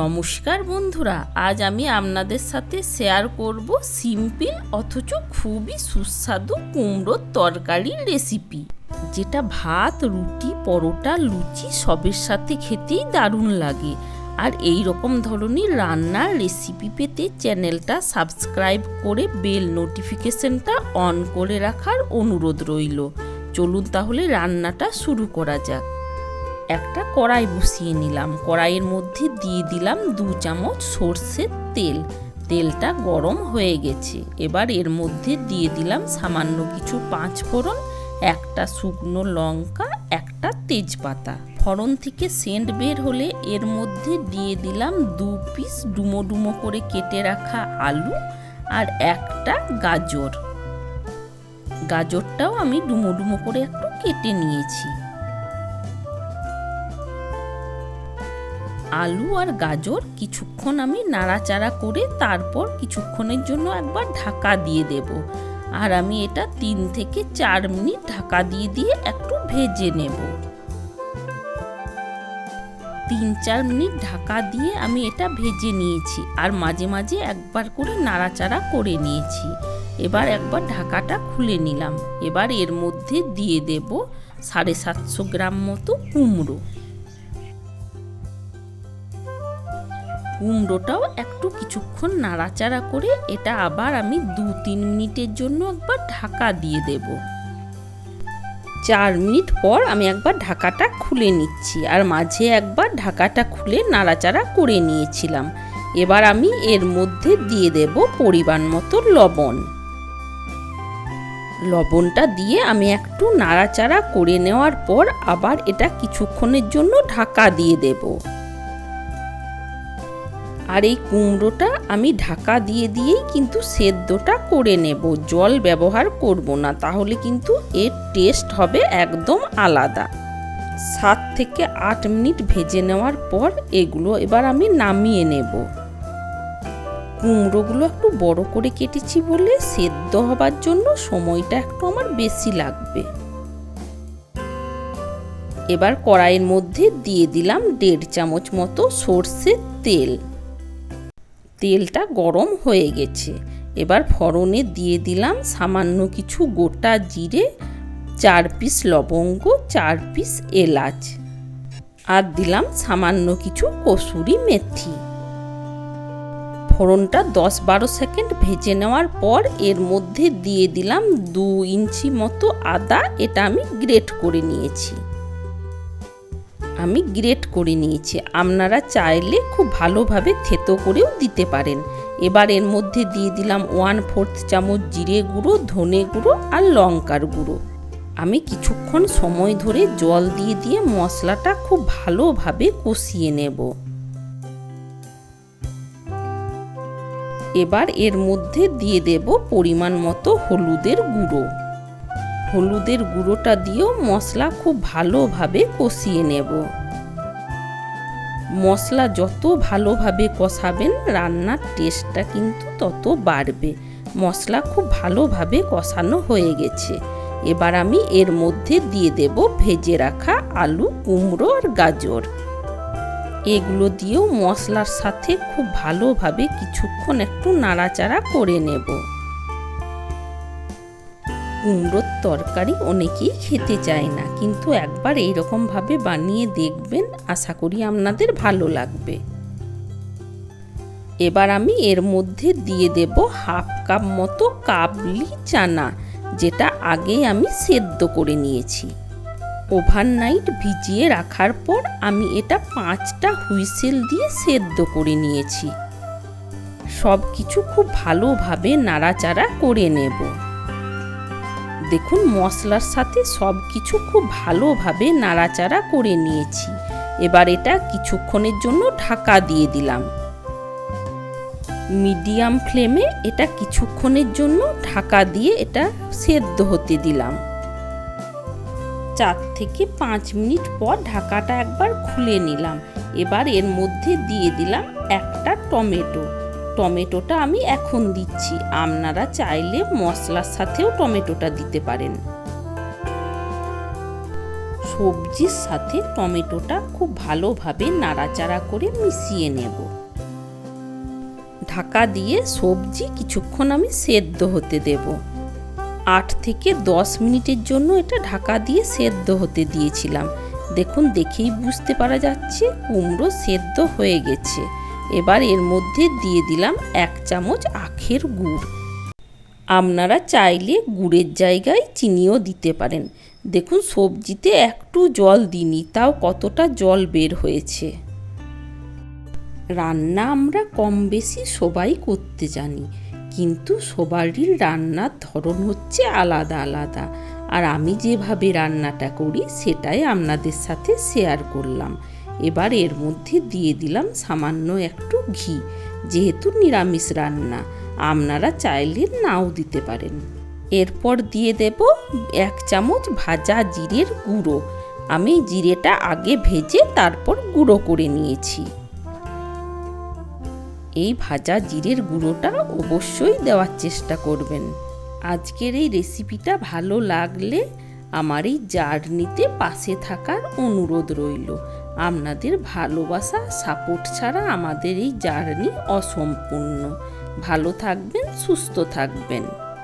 নমস্কার বন্ধুরা, আজ আমি আপনাদের সাথে শেয়ার করব সিম্পল অথচ খুবই সুস্বাদু কুমড়োর তরকারির রেসিপি যেটা ভাত, রুটি, পরোটা, লুচি সবের সাথে খেতেই দারুণ লাগে। আর এই রকম ধরনের রান্নার রেসিপি পেতে চ্যানেলটা সাবস্ক্রাইব করে বেল নোটিফিকেশনটা অন করে রাখার অনুরোধ রইল। চলুন তাহলে রান্নাটা শুরু করা যাক। একটা কড়াই বসিয়ে নিলাম। কড়াইয়ের মধ্যে দিয়ে দিলাম দু চামচ সর্ষের তেল। তেলটা গরম হয়ে গেছে। এবার এর মধ্যে দিয়ে দিলাম সামান্য কিছু পাঁচ ফোড়ন একটা শুকনো লঙ্কা, একটা তেজপাতা। ফড়ন থেকে সেন্ট বের হলে এর মধ্যে দিয়ে দিলাম দু পিস ডুমো ডুমো করে কেটে রাখা আলু আর একটা গাজর। গাজরটাও আমি ডুমো ডুমো করে একটু কেটে নিয়েছি। আলু আর গাজর কিছুক্ষণ আমি নাড়াচাড়া করে তারপর কিছুক্ষণের জন্য একবার ঢাকা দিয়ে দেব। আর আমি এটা তিন থেকে চার মিনিট ঢাকা দিয়ে দিয়ে একটু ভেজে নেব। তিন চার মিনিট ঢাকা দিয়ে আমি এটা ভেজে নিয়েছি আর মাঝে মাঝে একবার করে নাড়াচাড়া করে নিয়েছি। এবার একবার ঢাকাটা খুলে নিলাম। এবার এর মধ্যে দিয়ে দেব সাড়ে সাতশো গ্রাম মতো কুমড়ো। কুমড়োটাও একটু কিছুক্ষণ নাড়াচাড়া করে এটা আবার আমি দু তিন মিনিটের জন্য একবার ঢাকা দিয়ে দেব। চার মিনিট পর আমি একবার ঢাকাটা খুলে নিচ্ছি আর মাঝে একবার ঢাকাটা খুলে নাড়াচাড়া করে নিয়েছিলাম। এবার আমি এর মধ্যে দিয়ে দেব পরিমাণ মতো লবণ। লবণটা দিয়ে আমি একটু নাড়াচাড়া করে নেওয়ার পর আবার এটা কিছুক্ষণের জন্য ঢাকা দিয়ে দেবো। আর এই কুমড়োটা আমি ঢাকা দিয়ে দিয়েই কিন্তু সেদ্ধটা করে নেব। জল ব্যবহার করব না, তাহলে কিন্তু এর টেস্ট হবে একদম আলাদা। সাত থেকে আট মিনিট ভেজে নেওয়ার পর এগুলো এবার আমি নামিয়ে নেব। কুমড়োগুলো একটু বড় করে কেটেছি বলে সেদ্ধ হবার জন্য সময়টা একটু আমার বেশি লাগবে। এবার কড়াইয়ের মধ্যে দিয়ে দিলাম দেড় চামচ মতো সর্ষের তেল। তেলটা গরম হয়ে গেছে। এবার ফড়নে দিয়ে দিলাম সামান্য কিছু গোটা জিরে, চার পিস লবঙ্গ, চার পিস এলাচ। আর দিলাম সামান্য কিছু কসুরি মেথি। ফোড়নটা দশ বারো সেকেন্ড ভেজে নেওয়ার পর এর মধ্যে দিয়ে দিলাম দু ইঞ্চি মতো আদা, এটা আমি গ্রেট করে নিয়েছি। আমি গ্রেট করে নিয়েছি। আপনারা চাইলে খুব ভালোভাবে থেতো করেও দিতে পারেন। এবার এর মধ্যে দিয়ে দিলাম ওয়ান ফোর্থ চামচ জিরে গুঁড়ো, ধনে গুঁড়ো আর লঙ্কার গুঁড়ো। আমি কিছুক্ষণ সময় ধরে জল দিয়ে দিয়ে মশলাটা খুব ভালোভাবে কষিয়ে নেব। এবার এর মধ্যে দিয়ে দেব পরিমাণ মতো হলুদের গুঁড়ো। হলুদের গুঁড়োটা দিয়েও মশলা খুব ভালোভাবে কষিয়ে নেব। মশলা যত ভালোভাবে কষাবেন, রান্নার টেস্টটা কিন্তু তত বাড়বে। মশলা খুব ভালোভাবে কষানো হয়ে গেছে। এবার আমি এর মধ্যে দিয়ে দেব ভেজে রাখা আলু, কুমড়ো আর গাজর। এগুলো দিয়েও মশলার সাথে খুব ভালোভাবে কিছুক্ষণ একটু নাড়াচাড়া করে নেব। কুমড়োর তরকারি অনেকেই খেতে চায় না। কিন্তু একবার এই ভাবে বানিয়ে দেখবেন, আশা করি আপনাদের ভালো লাগবে। এবার আমি এর মধ্যে দিয়ে দেব হাফ কাপ মতো কাবলি চানা, যেটা আগেই আমি সেদ্ধ করে নিয়েছি। ওভারনাইট ভিজিয়ে রাখার পর আমি এটা পাঁচটা হুইসেল দিয়ে সেদ্ধ করে নিয়েছি। সব কিছু খুব ভালোভাবে নাড়াচাড়া করে নেব। দেখুন, মশলার সাথে সব কিছু খুব ভালোভাবে নাড়াচাড়া করে নিয়েছি। এবার এটা কিছুক্ষণের জন্য ঢাকা দিয়ে দিলাম। মিডিয়াম ফ্লেমে এটা কিছুক্ষণের জন্য ঢাকা দিয়ে এটা সেদ্ধ হতে দিলাম। চার থেকে পাঁচ মিনিট পর ঢাকাটা একবার খুলে নিলাম। এবার এর মধ্যে দিয়ে দিলাম একটা টমেটো। টমেটোটা আমি এখন দিচ্ছি। আপনারা চাইলে মশলার সাথেও টমেটোটা দিতে পারেন। সবজির সাথে টমেটোটা খুব ভালোভাবে নাড়াচাড়া করে মিশিয়ে নেব। ঢাকা দিয়ে সবজি কিছুক্ষণ আমি সেদ্ধ হতে দেব। আট থেকে দশ মিনিটের জন্য এটা ঢাকা দিয়ে সেদ্ধ হতে দিয়েছিলাম। দেখুন, দেখেই বুঝতে পারা যাচ্ছে কুমড়ো সেদ্ধ হয়ে গেছে। এবার এর মধ্যে দিয়ে দিলাম এক চামচ আখের গুড়। আপনারা চাইলে গুড়ের জায়গায় চিনিও দিতে পারেন। দেখুন, সবজিতে একটু জল দিইনি, তাও কতটা জল বের হয়েছে। রান্না আমরা কম বেশি সবাই করতে জানি, কিন্তু সবারই রান্নার ধরন হচ্ছে আলাদা আলাদা। আর আমি যেভাবে রান্নাটা করি, সেটাই আপনাদের সাথে শেয়ার করলাম। এবার এর মধ্যে দিয়ে দিলাম সামান্য একটু ঘি, যেহেতু নিরামিষ রান্না। আপনারা চাইলে নাও দিতে পারেন। এরপর দিয়ে দেব এক চামচ ভাজা জিরের গুঁড়ো। আমি জিরেটা আগে ভেজে তারপর গুঁড়ো করে নিয়েছি। এই ভাজা জিরের গুঁড়োটা অবশ্যই দেওয়ার চেষ্টা করবেন। আজকের এই রেসিপিটা ভালো লাগলে আমার এই জার্নিতে পাশে থাকার অনুরোধ রইল। আপনাদের ভালোবাসা সাপোর্ট ছাড়া আমাদের এই জার্নি অসম্পূর্ণ। ভালো থাকবেন সুস্থ থাকবেন।